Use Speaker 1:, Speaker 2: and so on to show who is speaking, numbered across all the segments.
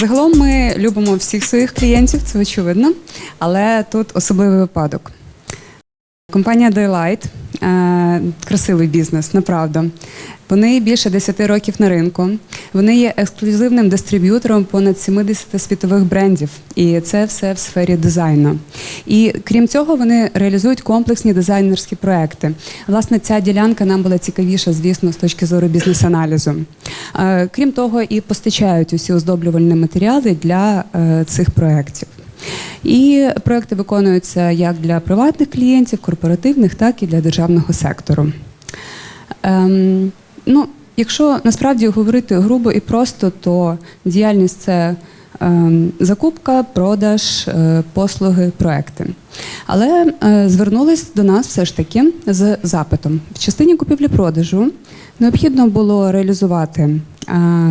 Speaker 1: Загалом ми любимо всіх своїх клієнтів, це очевидно, але тут особливий випадок. Компанія Daylight красивий бізнес, направда. Вони більше 10 років на ринку. Вони є ексклюзивним дистриб'ютором понад 70 світових брендів, і це все в сфері дизайну. І крім цього, вони реалізують комплексні дизайнерські проекти. Власне, ця ділянка нам була цікавіша, звісно, з точки зору бізнес-аналізу. Е, Крім того, і постачають усі оздоблювальні матеріали для е, цих проєктів. І проекти виконуються як для приватних клієнтів, корпоративних, так і для державного сектору. Ем, ну, якщо насправді говорити грубо і просто, то діяльність це ем, закупка, продаж, е, послуги, проекти. Але е, звернулись до нас все ж таки з запитом. В частині купівлі-продажу необхідно було реалізувати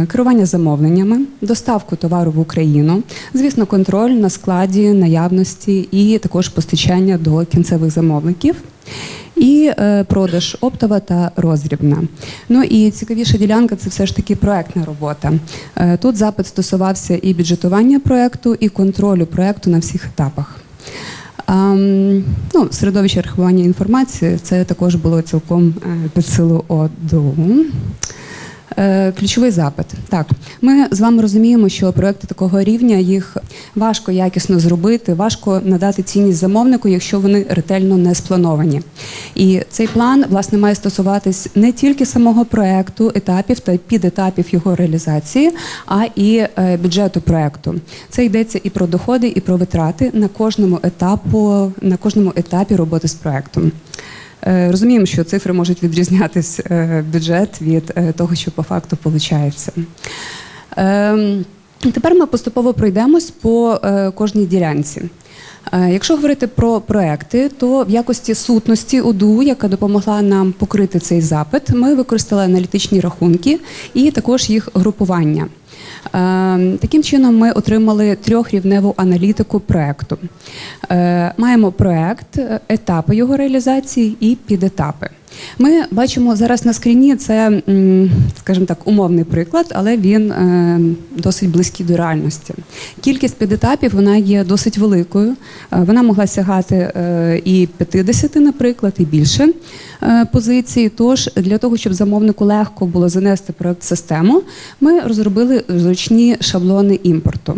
Speaker 1: керування замовленнями, доставку товару в Україну, звісно, контроль на складі, наявності і також постачання до кінцевих замовників. І е, продаж оптова та роздрібна. Ну і цікавіша ділянка це все ж таки проектна робота. Е, тут запит стосувався і бюджетування проекту, і контролю проекту на всіх етапах. Ем, ну, середовище архівування інформації це також було цілком е, під силу ОДУ. Е, Ключовий запит. Так, ми з вами розуміємо, що проекти такого рівня їх важко якісно зробити, важко надати цінність замовнику, якщо вони ретельно не сплановані. І цей план власне має стосуватись не тільки самого проекту, етапів та підетапів його реалізації, а і е, бюджету проекту. Це йдеться і про доходи, і про витрати на кожному етапу, на кожному етапі роботи з проектом. Е, Розуміємо, що цифри можуть відрізнятись е, бюджет від е, того, що по факту виходить. Ем, Тепер ми поступово пройдемось по кожній ділянці. Якщо говорити про проекти, то в якості сутності ОДУ, яка допомогла нам покрити цей запит, ми використали аналітичні рахунки і також їх групування. Е, Таким чином, ми отримали трьохрівневу аналітику проекту. Е, Маємо проект, е, етапи його реалізації і підетапи. Ми бачимо зараз на скріні це, скажімо так, умовний приклад, але він е, досить близький до реальності. Кількість підетапів вона є досить великою. Е, Вона могла сягати е, і 50, наприклад, і більше позицій. Тож для того, щоб замовнику легко було занести проект в систему, ми розробили зручні шаблони імпорту.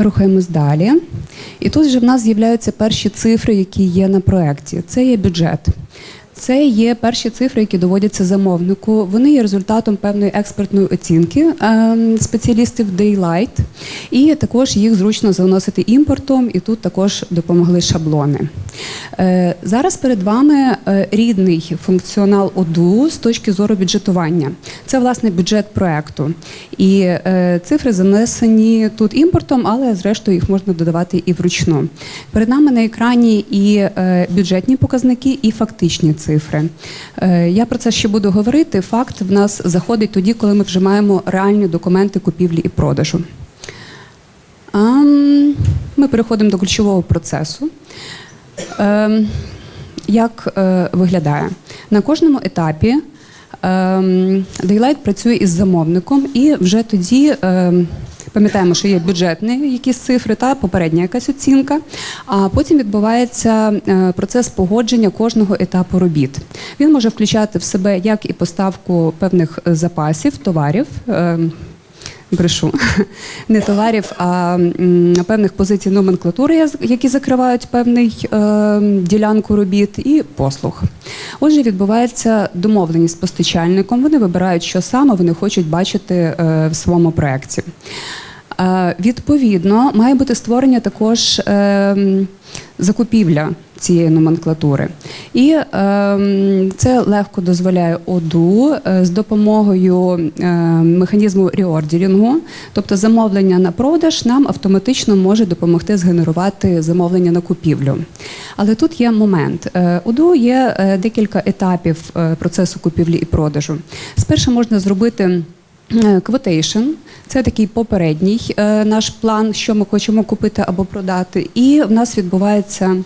Speaker 1: Рухаємось далі. І тут вже в нас з'являються перші цифри, які є на проєкті. Це є бюджет. Це є перші цифри, які доводяться замовнику. Вони є результатом певної експертної оцінки е, спеціалістів Daylight. І також їх зручно заносити імпортом, і тут також допомогли шаблони. Е, Зараз перед вами е, рідний функціонал ОДУ з точки зору бюджетування. Це власне бюджет проекту. І е, цифри занесені тут імпортом, але зрештою їх можна додавати і вручну. Перед нами на екрані і бюджетні показники, і фактичні цифри. Е, Я про це ще буду говорити. Факт в нас заходить тоді, коли ми вже маємо реальні документи купівлі і продажу. Ми переходимо до ключового процесу. Ем, Як е, виглядає? На кожному етапі ем, Daylight працює із замовником, і вже тоді ем, пам'ятаємо, що є бюджетні якісь цифри та попередня якась оцінка. А потім відбувається е, процес погодження кожного етапу робіт. Він може включати в себе як і поставку певних е, запасів, товарів. Ем, Брешу не товарів, а певних позицій номенклатури, які закривають певний е, ділянку робіт, і послуг. Отже, відбувається домовленість з постачальником. Вони вибирають, що саме вони хочуть бачити е, в своєму проєкті. Е, Відповідно, має бути створення також е, закупівля цієї номенклатури. І е, це легко дозволяє ОДУ е, з допомогою е, механізму реордерінгу, тобто замовлення на продаж нам автоматично може допомогти згенерувати замовлення на купівлю. Але тут є момент. Е, ОДУ є декілька етапів процесу купівлі і продажу. Спершу можна зробити Quotation – це такий попередній е, наш план, що ми хочемо купити або продати. І в нас відбуваються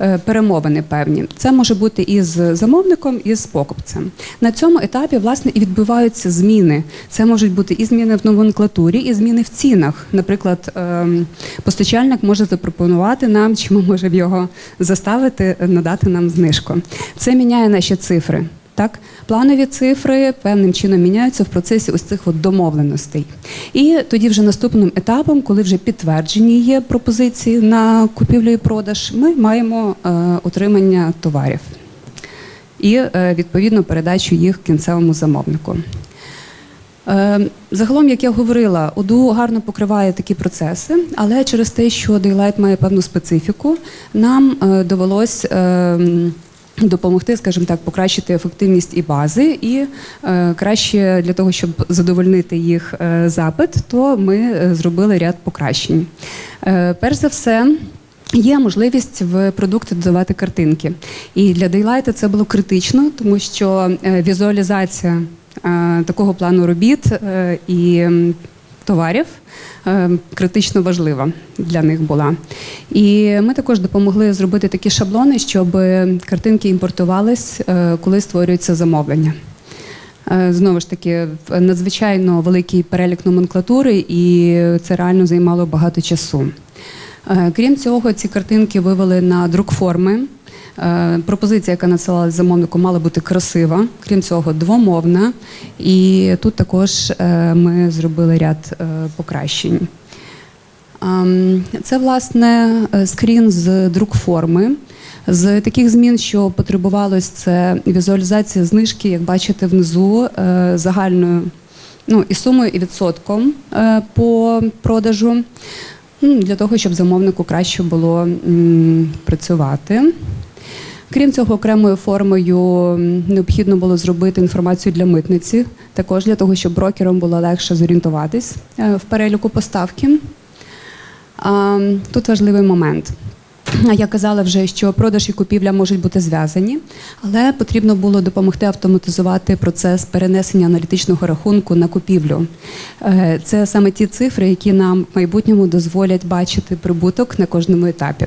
Speaker 1: е, перемовини певні. Це може бути і з замовником, і з покупцем. На цьому етапі власне і відбуваються зміни. Це можуть бути і зміни в номенклатурі, і зміни в цінах. Наприклад, ем, постачальник може запропонувати нам, чи ми можемо його заставити е, надати нам знижку. Це міняє наші цифри. Так, планові цифри певним чином міняються в процесі ось цих от домовленостей. І тоді, вже наступним етапом, коли вже підтверджені є пропозиції на купівлю і продаж, ми маємо е, отримання товарів і е, відповідно передачу їх кінцевому замовнику. Е, Загалом, як я говорила, ОДУ гарно покриває такі процеси, але через те, що Daylight має певну специфіку, нам е, довелось е, м, допомогти, скажімо так, покращити ефективність і бази, і е, краще для того, щоб задовольнити їх е, запит, то ми е, зробили ряд покращень. Е, Перш за все. Є можливість в продукти додавати картинки. І для Daylight це було критично, тому що е, візуалізація е, такого плану робіт і товарів е, критично важлива для них була. І ми також допомогли зробити такі шаблони, щоб картинки імпортувались, е, коли створюється замовлення. Е, Знову ж таки, надзвичайно великий перелік номенклатури, і це реально займало багато часу. Крім цього, ці картинки вивели на друк форми. Е, Пропозиція, яка надсилалась замовнику, мала бути красива, крім цього, двомовна. І тут також е, ми зробили ряд е, покращень. Це власне е, скрін з друк форми. З таких змін, що потребувалось, це візуалізація знижки, як бачите внизу, е, загальною ну, і сумою, і відсотком е, по продажу, ну, для того, щоб замовнику краще було працювати. Крім цього, окремою формою необхідно було зробити інформацію для митниці, також для того, щоб брокерам було легше зорієнтуватись е, в переліку поставки. Тут важливий момент. Я казала вже, що продаж і купівля можуть бути зв'язані, але потрібно було допомогти автоматизувати процес перенесення аналітичного рахунку на купівлю. Е, Це саме ті цифри, які нам в майбутньому дозволять бачити прибуток на кожному етапі.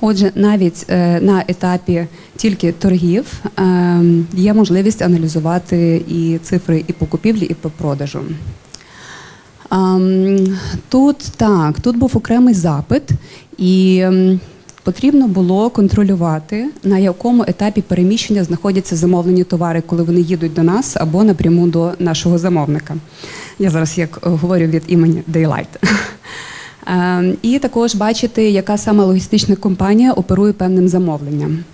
Speaker 1: Отже, навіть е, на етапі тільки торгів е, є можливість аналізувати і цифри і по купівлі, і по продажу. Тут так, тут був окремий запит, і ем, потрібно було контролювати, на якому етапі переміщення знаходяться замовлені товари, коли вони їдуть до нас або напряму до нашого замовника. Я зараз як говорю від імені Daylight. Ем, І також бачити, яка саме логістична компанія оперує певним замовленням.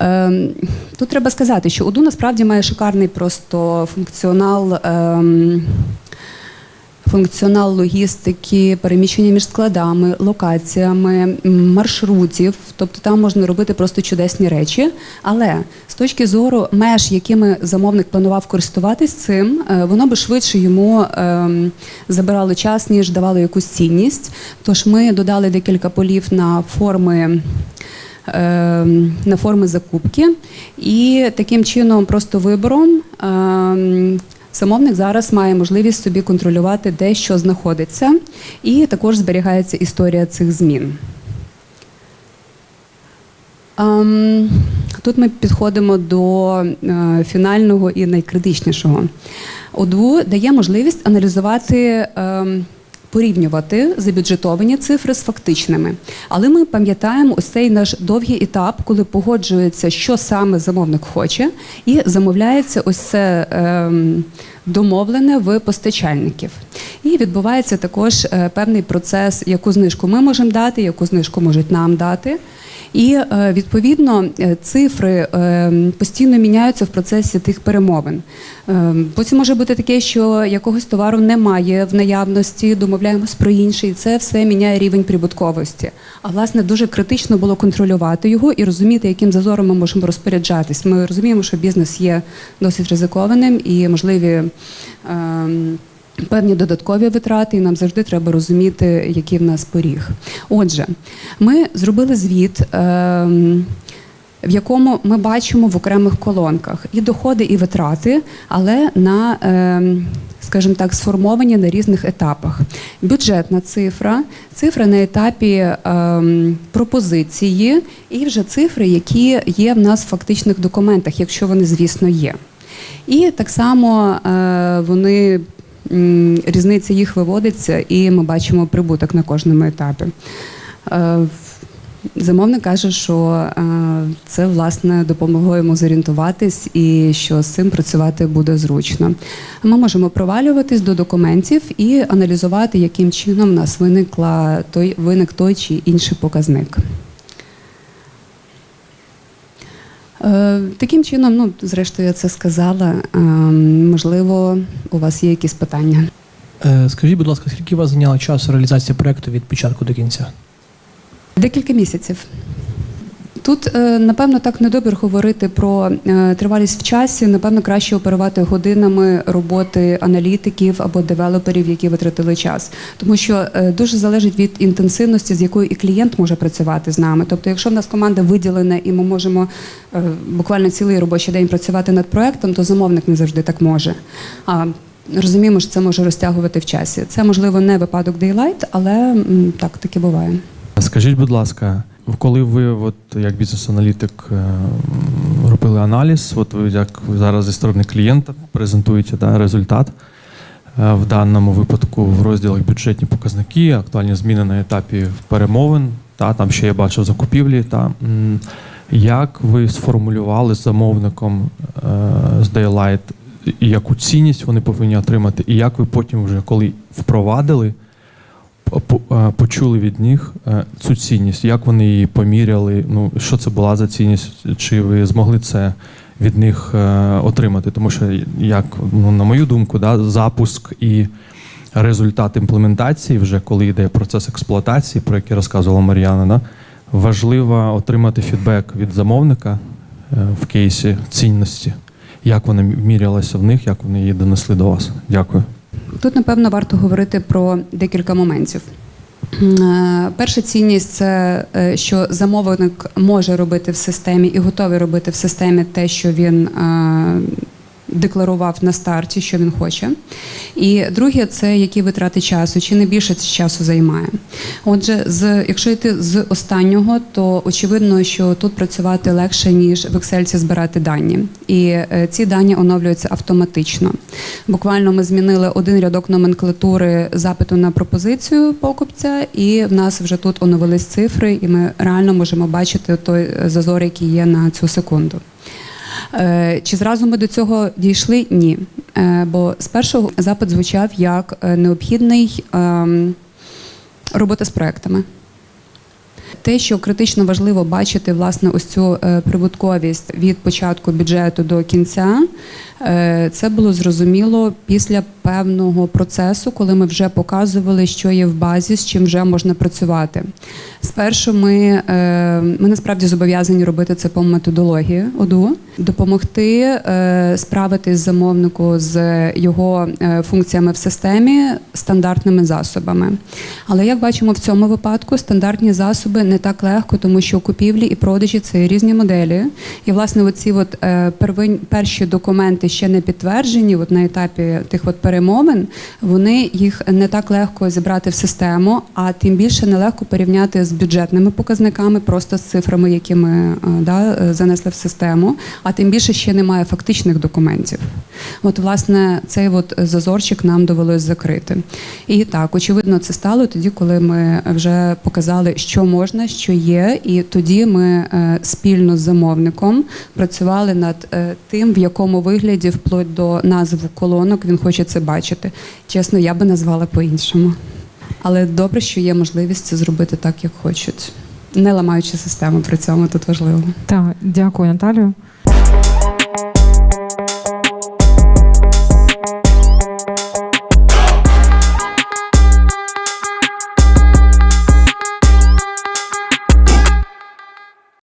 Speaker 1: Ем, Тут треба сказати, що УДУ насправді має шикарний просто функціонал. Функціонал логістики, переміщення між складами, локаціями, маршрутів, тобто там можна робити просто чудесні речі. Але з точки зору меж, якими замовник планував користуватись цим, е, воно би швидше йому ем, забирало час, ніж давало якусь цінність. Тож ми додали декілька полів на форми. ем, На форми закупки, і таким чином, просто вибором, ем, Замовник зараз має можливість собі контролювати, де що знаходиться, і також зберігається історія цих змін. Ем, Тут ми підходимо до е, фінального і найкритичнішого. ОДВУ дає можливість аналізувати. Ем, Порівнювати забюджетовані цифри з фактичними, але ми пам'ятаємо ось цей наш довгий етап, коли погоджується, що саме замовник хоче, і замовляється ось це ем, домовлене в постачальників. І відбувається також е, певний процес, яку знижку ми можемо дати, яку знижку можуть нам дати. І е, відповідно е, цифри е, постійно міняються в процесі тих перемовин. Е, Потім може бути таке, що якогось товару немає в наявності, домовляємось про інший. і Це все міняє рівень прибутковості. А власне дуже критично було контролювати його і розуміти, яким зазором ми можемо розпоряджатись. Ми розуміємо, що бізнес є досить ризикованим і можливі. ем, Певні додаткові витрати, і нам завжди треба розуміти, який в нас поріг. Отже, ми зробили звіт, ем, в якому ми бачимо в окремих колонках і доходи, і витрати, але на, ем, скажімо так, сформовані на різних етапах. Бюджетна цифра, цифра на етапі ем, пропозиції, і вже цифри, які є в нас в фактичних документах, якщо вони, звісно, є. І так само е, вони різниця їх виводиться, і ми бачимо прибуток на кожному етапі. Замовник каже, що е, це власне допомогло йому зорієнтуватись і що з цим працювати буде зручно. Ми можемо провалюватись до документів і аналізувати, яким чином в нас виникла той виник той чи інший показник. Е, Таким чином, ну зрештою, я це сказала. Е, Можливо, у вас є якісь питання.
Speaker 2: Скажіть, будь ласка, скільки у вас зайняло часу реалізація проекту від початку до кінця?
Speaker 1: Декілька місяців. Тут, е, напевно, так недобре говорити про е, тривалість в часі. Напевно, краще оперувати годинами роботи аналітиків або девелоперів, які витратили час. Тому що е, дуже залежить від інтенсивності, з якою і клієнт може працювати з нами. Тобто, якщо в нас команда виділена і ми можемо буквально цілий робочий день працювати над проектом, то замовник не завжди так може. А розуміємо, що це може розтягувати в часі. Це можливо не випадок Daylight, але так таки буває.
Speaker 3: Скажіть, будь ласка, коли ви, от як бізнес-аналітик, е, робили аналіз, от ви як зараз зі сторони клієнта презентуєте да, результат е, в даному випадку в розділах бюджетні показники, актуальні зміни на етапі перемовин, та там ще я бачив закупівлі. Та як ви сформулювали з замовником е, з Daylight, і яку цінність вони повинні отримати, і як ви потім, вже коли впровадили, почули від них цю цінність, як вони її поміряли, ну що це була за цінність, чи ви змогли це від них е, отримати? Тому що, як ну, на мою думку, да, запуск і результат імплементації, вже коли йде процес експлуатації, про який розказувала Мар'яна, да, важливо отримати фідбек від замовника е, в кейсі цінності, як вона мірялася в них, як вони її донесли до вас. Дякую.
Speaker 1: Тут, напевно, варто говорити про декілька моментів. Е, Перша цінність це е, що замовник може робити в системі і готовий робити в системі те, що він е, декларував на старті, що він хоче. І друге, це які витрати часу, чи не більше часу займає. Отже, з якщо йти з останнього, то очевидно, що тут працювати легше ніж в Excel збирати дані, і е, ці дані оновлюються автоматично. Буквально ми змінили один рядок номенклатури запиту на пропозицію покупця, і в нас вже тут оновились цифри, і ми реально можемо бачити той е, зазор, який є на цю секунду. Е, Чи зразу ми до цього дійшли? Ні. Е, Бо спершу запит звучав як е, необхідний ем, робота з проектами. Те, що критично важливо бачити власне ось цю е, прибутковість від початку бюджету до кінця, е, це було зрозуміло після певного процесу, коли ми вже показували, що є в базі, з чим вже можна працювати. Спершу ми, е, ми насправді зобов'язані робити це по методології ОДУ, допомогти справитись замовнику з його функціями в системі стандартними засобами. Але як бачимо в цьому випадку, стандартні засоби не так легко, тому що купівлі і продажі це різні моделі. І власне оці от е, первин, перші документи ще не підтверджені, от на етапі тих от перемовин, вони їх не так легко зібрати в систему, а тим більше нелегко порівняти з бюджетними показниками, просто з цифрами, які ми е, да, е, занесли в систему. А тим більше ще немає фактичних документів. От, власне, цей от зазорчик нам довелось закрити. І так, очевидно, це стало тоді, коли ми вже показали, що можна, що є, і тоді ми е, спільно з замовником працювали над е, тим, в якому вигляді, вплоть до назву колонок, він хоче це бачити. Чесно, я би назвала по-іншому. Але добре, що є можливість це зробити так, як хочуть, не ламаючи систему при цьому тут важливо.
Speaker 4: Так, дякую, Наталію.